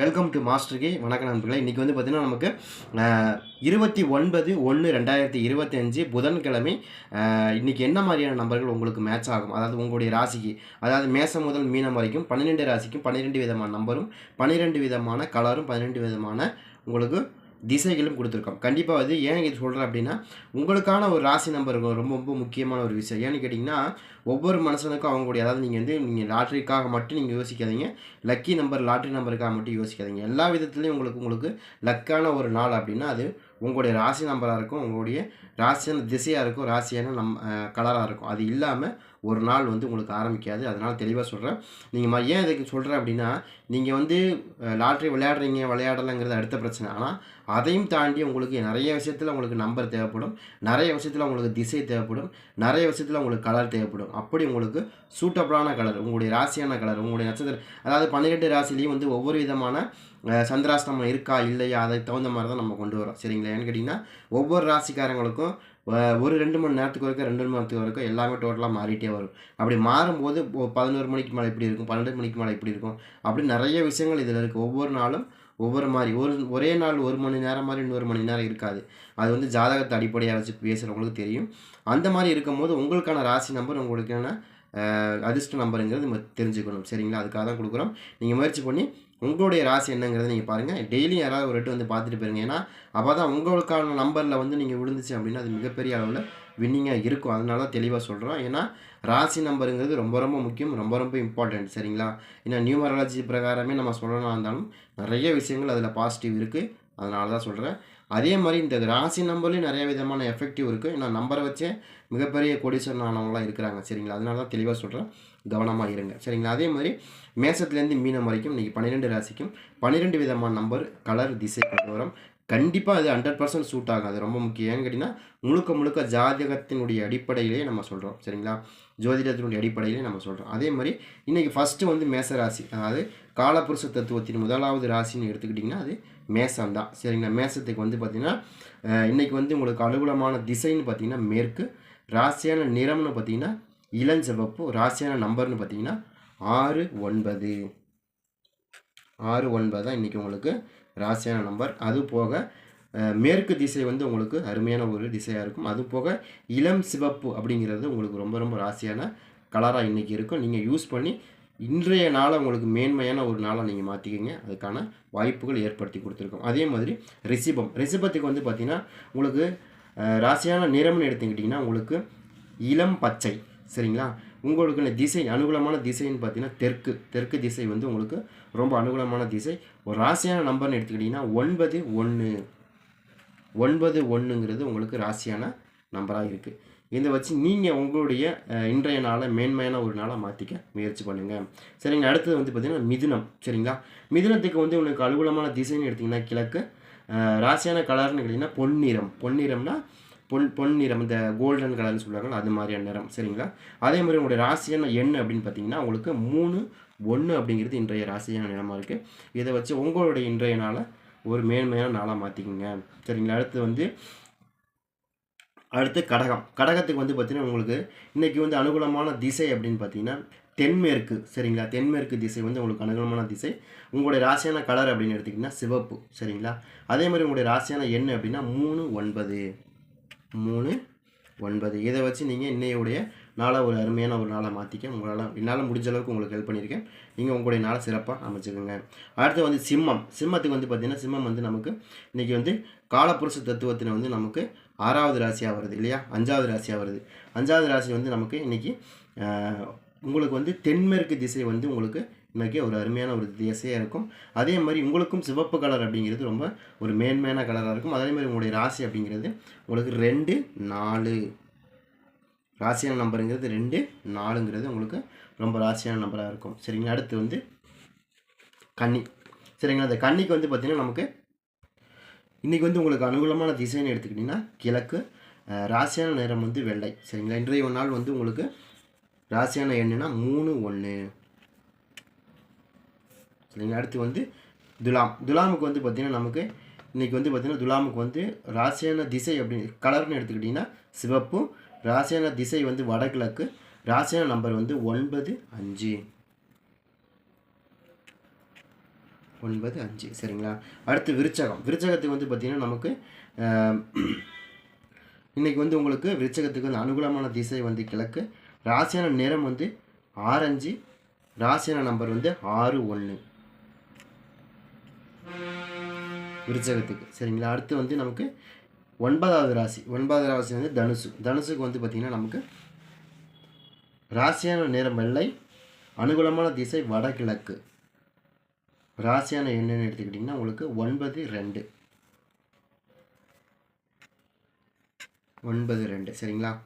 Welcome to master K வணக்கம் நண்பர்களே. இன்றைக்கி வந்து பார்த்திங்கன்னா நமக்கு இருபத்தி ஒன்பது ஒன்று ரெண்டாயிரத்தி இருபத்தஞ்சு புதன்கிழமை. இன்றைக்கி இன்னைக்கு என்ன மாதிரியான நம்பர்கள் உங்களுக்கு மேட்ச் ஆகும்? அதாவது உங்களுடைய ராசிக்கு அதாவது மேசம் முதல் மீனம் வரைக்கும் பன்னிரெண்டு ராசிக்கும் பன்னிரெண்டு விதமான நம்பரும் பன்னிரெண்டு விதமான கலரும் பன்னிரெண்டு விதமான உங்களுக்கு திசைகளும் கொடுத்துருக்கோம். கண்டிப்பாக வந்து ஏன் இது சொல்கிறேன் அப்படின்னா உங்களுக்கான ஒரு ராசி நம்பர் ரொம்ப ரொம்ப முக்கியமான ஒரு விஷயம். ஏன்னு கேட்டிங்கன்னா ஒவ்வொரு மனுஷனுக்கும் அவங்களுடைய அதாவது நீங்கள் வந்து நீங்கள் லாட்ரிக்காக மட்டும் நீங்கள் யோசிக்காதீங்க. லக்கி நம்பர் லாட்ரி நம்பருக்காக மட்டும் யோசிக்காதீங்க. எல்லா விதத்துலேயும் உங்களுக்கு உங்களுக்கு லக்கான ஒரு நாள் அப்படின்னா அது உங்களுடைய ராசி நம்பராக இருக்கும் உங்களுடைய ராசியான திசையாக இருக்கும் ராசியான நம் கலராக இருக்கும் அது இல்லாமல் ஒரு நாள் வந்து உங்களுக்கு ஆரம்பிக்காது. அதனால் தெளிவாக சொல்கிறேன் நீங்கள் ம ஏன் இதுக்கு சொல்கிறேன் அப்படின்னா நீங்கள் வந்து லாட்ரி விளையாடுறீங்க விளையாடலைங்கிறது அடுத்த பிரச்சனை. ஆனால் அதையும் தாண்டி உங்களுக்கு நிறைய விஷயத்தில் உங்களுக்கு நம்பர் தேவைப்படும். நிறைய விஷயத்தில் உங்களுக்கு திசை தேவைப்படும். நிறைய விஷயத்தில் உங்களுக்கு கலர் தேவைப்படும். அப்படி உங்களுக்கு சூட்டபிளான கலர் உங்களுடைய ராசியான கலர் உங்களுடைய நட்சத்திரம் அதாவது பன்னிரெண்டு ராசிலையும் வந்து ஒவ்வொரு விதமான சந்திராஸ்தமம் இருக்கா இல்லையா அதை தகுந்த மாதிரி தான் நம்ம கொண்டு வரோம். சரிங்களா? ஏன்னு கேட்டிங்கன்னா ஒவ்வொரு ராசிக்காரங்களுக்கும் ஒரு ரெண்டு மணி நேரத்துக்கு வரைக்கும் ரெண்டு மணி நேரத்துக்கு வரைக்கும் எல்லாமே டோட்டலாக மாறிட்டே வரும். அப்படி மாறும்போது பதினோரு மணிக்கு மேலே இப்படி இருக்கும் பன்னெண்டு மணிக்கு மேலே இப்படி இருக்கும் அப்படி நிறைய விஷயங்கள் இதில் இருக்குது ஒவ்வொரு நாளும் ஒவ்வொரு மாதிரி. ஒரு ஒரே நாள் ஒரு மணி நேரம் மாதிரி இன்னொரு மணி நேரம் இருக்காது. அது வந்து ஜாதகத்தை அடிப்படையாக வச்சு பேசுகிறவங்களுக்கு தெரியும். அந்த மாதிரி இருக்கும்போது உங்களுக்கான ராசி நம்பர் உங்களுக்கான அதிர்ஷ்ட நம்பருங்கிறது நம்ம தெரிஞ்சுக்கணும். சரிங்களா? அதுக்காக தான் கொடுக்குறோம். நீங்கள் முயற்சி பண்ணி உங்களுடைய ராசி என்னங்கிறத நீங்கள் பாருங்கள் டெய்லியும் யாராவது ஒரு ரெட்டு வந்து பார்த்துட்டு போயிருங்க. ஏன்னா அப்போ தான் உங்களுக்கான நம்பரில் வந்து நீங்கள் விழுந்துச்சு அப்படின்னா அது மிகப்பெரிய அளவில் வின்னிங்காக இருக்கும். அதனால தான் தெளிவாக சொல்கிறோம் ஏன்னா ராசி நம்பருங்கிறது ரொம்ப ரொம்ப முக்கியம். ரொம்ப ரொம்ப இம்பார்ட்டண்ட் சரிங்களா? ஏன்னா நியூமராலஜி பிரகாரமே நம்ம சொல்லணும் இருந்தாலும் நிறைய விஷயங்கள் அதில் பாசிட்டிவ் இருக்குது அதனால தான் சொல்கிறேன் அதே மாதிரி இந்த ராசி நம்பர்லேயும் நிறைய விதமான எஃபெக்டிவ் இருக்குது ஏன்னா நம்பரை வச்சே மிகப்பெரிய கோடீஸ்வரன் ஆனவங்களாம் இருக்கிறாங்க. சரிங்களா? அதனால தான் தெளிவாக சொல்கிறேன் கவனமாக இருங்க. சரிங்களா? அதே மாதிரி மேசத்துலேருந்து மீனம் வரைக்கும் இன்றைக்கி பன்னிரெண்டு ராசிக்கும் பன்னிரெண்டு விதமான நம்பர் கலர் திசை கொண்டு கண்டிப்பாக அது ஹண்ட்ரட் பர்சன்ட் சூட் ஆகும் அது ரொம்ப முக்கியம். ஏன்னு கேட்டிங்கன்னா முழுக்க முழுக்க ஜாதகத்தினுடைய அடிப்படையிலே நம்ம சொல்கிறோம் சரிங்களா? ஜோதிடத்தினுடைய அடிப்படையிலே நம்ம சொல்கிறோம் அதே மாதிரி இன்றைக்கி ஃபஸ்ட்டு வந்து மேச ராசி. அதாவது காலப்புருஷ தத்துவத்தின் முதலாவது ராசின்னு எடுத்துக்கிட்டிங்கன்னா அது மேசம் தான் சரிங்களா? மேசத்துக்கு வந்து பார்த்திங்கன்னா இன்றைக்கி வந்து உங்களுக்கு அனுகூலமான திசைன்னு பார்த்தீங்கன்னா மேற்கு. ராசியான நிறம்னு பார்த்தீங்கன்னா இளஞ்சிவப்பு ராசியான நம்பர்னு பார்த்தீங்கன்னா ஆறு ஒன்பது. ஆறு ஒன்பது தான் இன்றைக்கி உங்களுக்கு ராசியான நம்பர். அது போக மேற்கு திசை வந்து உங்களுக்கு அருமையான ஒரு திசையாக இருக்கும். அது போக இளம் சிவப்பு அப்படிங்கிறது உங்களுக்கு ரொம்ப ரொம்ப ராசியான கலராக இன்றைக்கி இருக்கும். நீங்கள் யூஸ் பண்ணி இன்றைய நாளை உங்களுக்கு மேன்மையான ஒரு நாளாக நீங்கள் மாற்றிக்கிங்க அதுக்கான வாய்ப்புகள் ஏற்படுத்தி கொடுத்துருக்கோம். அதே மாதிரி ரிசிபம் ரிசிபத்துக்கு வந்து பார்த்திங்கன்னா உங்களுக்கு ராசியான நிறம்னு எடுத்துக்கிட்டிங்கன்னா உங்களுக்கு இளம் பச்சை. சரிங்களா? உங்களுக்கு இந்த திசை அனுகூலமான திசைன்னு பார்த்தீங்கன்னா தெற்கு. தெற்கு திசை வந்து உங்களுக்கு ரொம்ப அனுகூலமான திசை. ஒரு ராசியான நம்பர்னு எடுத்துக்கிட்டிங்கன்னா ஒன்பது ஒன்று ஒன்பது ஒன்றுங்கிறது உங்களுக்கு ராசியான நம்பராக இருக்குது இதை வச்சு நீங்கள் உங்களுடைய இன்றைய நாளை மேன்மையான ஒரு நாளாக மாற்றிக்க முயற்சி பண்ணுங்கள் சரிங்க அடுத்தது வந்து பார்த்திங்கன்னா மிதுனம். சரிங்களா? மிதுனத்துக்கு வந்து உங்களுக்கு அலுவலமான திசைன்னு எடுத்திங்கன்னா கிழக்கு. ராசியான கலர்னு கேட்டிங்கன்னா பொன்னிறம். பொன்னிறம்னா பொன் பொன்னிறம். இந்த கோல்டன் கலர்னு சொல்லுவாங்கல்ல அது மாதிரியான நிறம். சரிங்களா? அதே மாதிரி உங்களுடைய ராசியான எண் அப்படின்னு பார்த்தீங்கன்னா உங்களுக்கு மூணு ஒன்று அப்படிங்கிறது இன்றைய ராசியான நிறமாக இருக்குது இதை வச்சு உங்களுடைய இன்றைய நாளை ஒரு மேன்மையான நாளாக மாற்றிக்கோங்க சரிங்களா? அடுத்து வந்து அடுத்து கடகம். கடகத்துக்கு வந்து பார்த்தீங்கன்னா உங்களுக்கு இன்றைக்கி வந்து அனுகூலமான திசை அப்படின்னு பார்த்தீங்கன்னா தென்மேற்கு சரிங்களா? தென்மேற்கு திசை வந்து உங்களுக்கு அனுகூலமான திசை. உங்களுடைய ராசியான கலர் அப்படின்னு எடுத்திங்கன்னா சிவப்பு சரிங்களா? அதே மாதிரி உங்களுடைய ராசியான எண் அப்படின்னா மூணு ஒன்பது. மூணு ஒன்பது. இதை வச்சு நீங்கள் இன்னையுடைய நாளாக ஒரு அருமையான ஒரு நாளை மாற்றிக்க உங்களால் என்னால் முடிஞ்ச அளவுக்கு உங்களுக்கு ஹெல்ப் பண்ணியிருக்கேன். நீங்கள் உங்களுடைய நாளை சிறப்பாக அமைச்சுக்கோங்க. அடுத்து வந்து சிம்மம். சிம்மத்துக்கு வந்து பார்த்திங்கன்னா சிம்மம் வந்து நமக்கு இன்றைக்கி வந்து காலப்புருஷ தத்துவத்தில் வந்து நமக்கு ஆறாவது ராசியாக வருது இல்லையா? அஞ்சாவது ராசியாக வருது. அஞ்சாவது ராசி வந்து நமக்கு இன்றைக்கி உங்களுக்கு வந்து தென்மேற்கு திசை வந்து உங்களுக்கு இன்றைக்கி ஒரு அருமையான ஒரு திசையாக இருக்கும். அதே மாதிரி உங்களுக்கும் சிவப்பு கலர் அப்படிங்கிறது ரொம்ப ஒரு மேன்மையான கலராக இருக்கும். அதே மாதிரி உங்களுடைய ராசி அப்படிங்கிறது உங்களுக்கு ரெண்டு நாலு. ராசியான நம்பருங்கிறது ரெண்டு நாலுங்கிறது உங்களுக்கு ரொம்ப ராசியான நம்பராக இருக்கும். சரிங்களா? அடுத்து வந்து கன்னி. சரிங்களா? அந்த கன்னிக்கு வந்து பார்த்திங்கன்னா நமக்கு இன்றைக்கி வந்து உங்களுக்கு அனுகூலமான திசைன்னு எடுத்துக்கிட்டிங்கன்னா கிழக்கு ராசியான நிறம் வந்து வெள்ளை. சரிங்களா? இன்றைய ஒரு நாள் வந்து உங்களுக்கு ராசியான எண்ணுனா மூணு ஒன்று சரிங்களா? அடுத்து வந்து துலாம். துலாமுக்கு வந்து பார்த்திங்கன்னா நமக்கு இன்றைக்கி வந்து பார்த்திங்கன்னா துலாமுக்கு வந்து ராசியான திசை அப்படின்னு கலர்னு எடுத்துக்கிட்டிங்கன்னா சிவப்பு. ராசியான திசை வந்து வடகிழக்கு. ராசியான நம்பர் வந்து ஒன்பது அஞ்சு. ஒன்பது அஞ்சு சரிங்களா? அடுத்து விருச்சகம். விருச்சகத்துக்கு வந்து பார்த்திங்கன்னா நமக்கு இன்றைக்கி வந்து உங்களுக்கு விருச்சகத்துக்கு வந்து அனுகூலமான திசை வந்து கிழக்கு. ராசியான நிறம் வந்து ஆரஞ்சு. ராசியான நம்பர் வந்து ஆறு ஒன்று விருச்சகத்துக்கு சரிங்களா? அடுத்து வந்து நமக்கு ஒன்பதாவது ராசி. ஒன்பதாவது ராசி வந்து தனுசு. தனுசுக்கு வந்து பார்த்திங்கன்னா நமக்கு ராசியான நிறம் வெள்ளை அனுகூலமான திசை வடகிழக்கு. ராசியான எண்ணுன்னு எடுத்துக்கிட்டிங்கன்னா உங்களுக்கு ஒன்பது ரெண்டு. ஒன்பது ரெண்டு. சரிங்களா?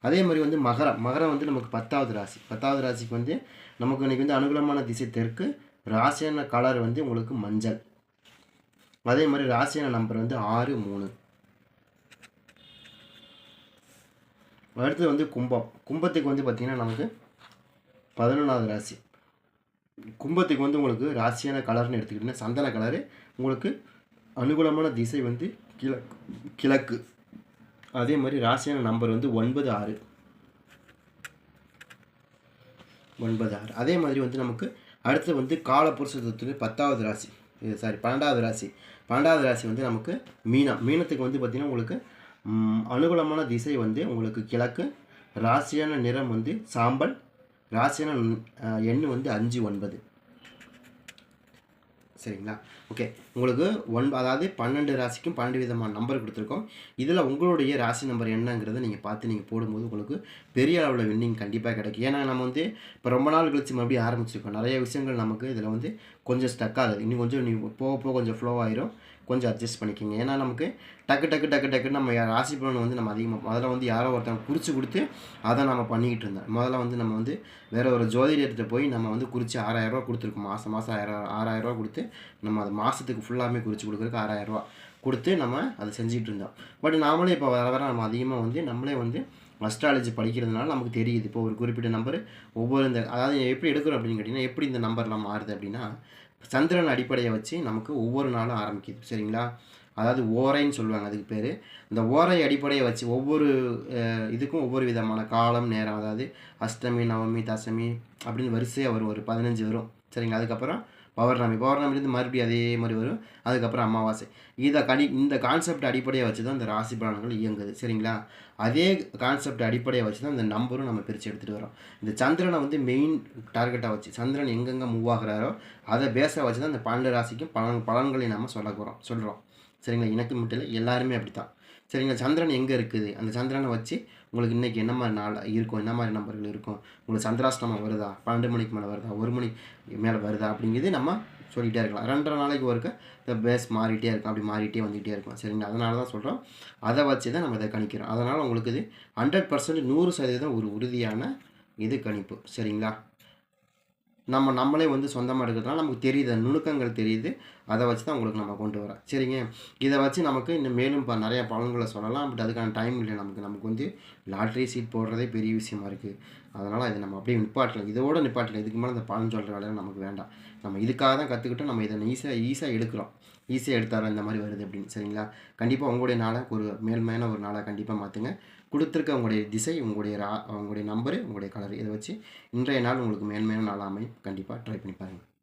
அதே மாதிரி வந்து மகரம். மகரம் வந்து நமக்கு பத்தாவது ராசி. பத்தாவது ராசிக்கு வந்து நமக்கு இன்றைக்கி வந்து அனுகூலமான திசை தெற்கு. ராசியான கலர் வந்து உங்களுக்கு மஞ்சள். அதே மாதிரி ராசியான நம்பர் வந்து ஆறு மூணு. அடுத்தது வந்து கும்பம். கும்பத்துக்கு வந்து பார்த்திங்கன்னா நமக்கு பதினொன்றாவது ராசி. கும்பத்துக்கு வந்து உங்களுக்கு ராசியான கலர்னு எடுத்துக்கிட்டிங்கன்னா சந்தன கலரு உங்களுக்கு அனுகூலமான திசை வந்து கிழக்கு கிழக்கு. அதே மாதிரி ராசியான நம்பர் வந்து ஒன்பது ஆறு. ஒன்பது ஆறு. அதே மாதிரி வந்து நமக்கு அடுத்து வந்து காலப்புருஷத்துக்கு பத்தாவது ராசி. இது சாரி பன்னெண்டாவது ராசி. பன்னெண்டாவது ராசி வந்து நமக்கு மீனம். மீனத்துக்கு வந்து பார்த்திங்கன்னா உங்களுக்கு அனுகூலமான திசை வந்து உங்களுக்கு கிழக்கு. ராசியான நிறம் வந்து சாம்பல். ராசியான எண் வந்து அஞ்சு ஒன்பது. சரிங்களா? ஓகே. உங்களுக்கு ஒன் அதாவது பன்னெண்டு ராசிக்கும் பன்னெண்டு விதமான நம்பர் கொடுத்துருக்கோம். இதில் உங்களுடைய ராசி நம்பர் என்னங்கிறத நீங்கள் பார்த்து நீங்கள் போடும்போது உங்களுக்கு பெரிய அளவில் வின்னிங் கண்டிப்பாக கிடைக்கும். ஏன்னா நம்ம வந்து இப்போ ரொம்ப நாள் கழிச்சு மறுபடியும் ஆரம்பிச்சிருக்கோம். நிறைய விஷயங்கள் நமக்கு இதில் வந்து கொஞ்சம் ஸ்டக் ஆகுது. இன்னும் கொஞ்சம் நீ போக போக கொஞ்சம் ஃப்ளோ ஆயிரும். கொஞ்சம் அட்ஜஸ்ட் பண்ணிக்கோங்க. ஏன்னா நமக்கு டக்கு டக்கு டக்கு டக்குன்னு நம்ம ராசி பலன் வந்து நம்ம அதிகமாக முதல்ல வந்து யாரோ ஒருத்தவங்க குறித்து கொடுத்து அதை நம்ம பண்ணிக்கிட்டு இருந்தோம். முதல்ல வந்து நம்ம வந்து வேறு ஒரு ஜோதிடத்தை போய் நம்ம வந்து குறித்து ஆறாயிரரூவா கொடுத்துருக்கோம். மாதம் மாதம் ஆயிரம் ஆறாயிரரூவா கொடுத்து நம்ம அது மாதத்துக்கு ஃபுல்லாமே குறித்து கொடுக்குறதுக்கு ஆறாயிரரூவா கொடுத்து நம்ம அதை செஞ்சுட்டு இருந்தோம். பட் நாமளே இப்போ வர வர நம்ம அதிகமாக வந்து நம்மளே வந்து அஸ்ட்ராலஜி படிக்கிறதுனால நமக்கு தெரியுது. இப்போ ஒரு குறிப்பிட்ட நம்பர் ஒவ்வொரு இந்த அதாவது எப்படி எடுக்கிறோம் அப்படின்னு கேட்டிங்கன்னா எப்படி இந்த நம்பர்லாம் மாறுது அப்படின்னா சந்திரன் அடிப்படையை வச்சு நமக்கு ஒவ்வொரு நாளும் ஆரம்பிக்குது. சரிங்களா? அதாவது ஓரைன்னு சொல்லுவாங்க அதுக்கு பேர். இந்த ஓரை அடிப்படையை வச்சு ஒவ்வொரு இதுக்கும் ஒவ்வொரு விதமான காலம் நேரம். அதாவது அஷ்டமி நவமி தசமி அப்படின்னு வரிசையாக வரும். ஒரு பதினஞ்சு வரும். சரிங்களா? அதுக்கப்புறம் பௌர்ணமி பௌர்ணமிலேருந்து மறுபடியும் அதே மாதிரி வரும். அதுக்கப்புறம் அமாவாசை. இதை கணி இந்த கான்செப்ட் அடிப்படையை வச்சு தான் இந்த ராசி பலன்கள் இயங்குது. சரிங்களா? அதே கான்செப்ட் அடிப்படையை வச்சு தான் இந்த நம்பரும் நம்ம பிரித்து எடுத்துகிட்டு வரோம். இந்த சந்திரனை வந்து மெயின் டார்கெட்டாக வச்சு சந்திரன் எங்கெங்கே மூவ் ஆகிறாரோ அதை பேஸாக வச்சு தான் இந்த பன்னெண்டு ராசிக்கும் பலன் பலன்களை நம்ம சொல்ல போகிறோம் சொல்கிறோம் சரிங்களா? எனக்கு மட்டும் இல்லை எல்லாருமே அப்படி தான் சரிங்களா? சந்திரன் எங்கே இருக்குது? அந்த சந்திரனை வச்சு உங்களுக்கு இன்றைக்கி என்ன மாதிரி நாள் இருக்கும் என்ன மாதிரி நம்பர்கள் இருக்கும்? உங்களுக்கு சந்திராஷ்டமம் வருதா? பன்னெண்டு மணிக்கு மேலே வருதா? ஒரு மணிக்கு மேலே வருதா? அப்படிங்கிறது நம்ம சொல்லிகிட்டே இருக்கலாம். ரெண்டரை நாளைக்கு ஒருக்க இந்த பேஸ் மாறிட்டே இருக்கும். அப்படி மாறிட்டே வந்துகிட்டே இருக்கும். சரிங்களா? அதனால தான் சொல்கிறோம் அதை வச்சு தான் நம்ம இதை கணிக்கிறோம். அதனால் உங்களுக்கு இது ஹண்ட்ரட் பர்சன்ட் நூறு சதவீதம் ஒரு உறுதியான இது கணிப்பு. சரிங்களா? நம்ம நம்மளே வந்து சொந்தமாக எடுக்கிறதுனால நமக்கு தெரியுது நுணுக்கங்கள் தெரியுது. அதை வச்சு தான் உங்களுக்கு நம்ம கொண்டு வரோம். சரிங்க? இதை வச்சு நமக்கு இன்னும் மேலும் இப்போ நிறைய பலன்களை சொல்லலாம். பட் அதுக்கான டைம் இல்லை நமக்கு. நமக்கு வந்து லாட்ரி சீட் போடுறதே பெரிய விஷயமா இருக்குது அதனால் இதை நம்ம அப்படியே நிப்பாட்டலாம். இதோட நிப்பாட்டலாம். இதுக்கு மேலே இந்த பலன் சொல்கிற வேலையெல்லாம் நமக்கு வேண்டாம். நம்ம இதுக்காக தான் கற்றுக்கிட்டு நம்ம இதை ஈஸியாக ஈஸியாக எடுக்கிறோம். ஈஸியாக எடுத்தாரோ இந்த மாதிரி வருது அப்படின்னு. சரிங்களா? கண்டிப்பாக உங்களுடைய நாளை ஒரு மேல்மையான ஒரு நாளாக கண்டிப்பாக மாற்றுங்க கொடுத்துருக்க உங்களுடைய திசை உங்களுடைய ரா உங்களுடைய நம்பரு உங்களுடைய கலர் இதை வச்சு இன்றைய நாள் உங்களுக்கு மேன்மையான நாளாக அமையும். கண்டிப்பாக ட்ரை பண்ணி பாருங்கள்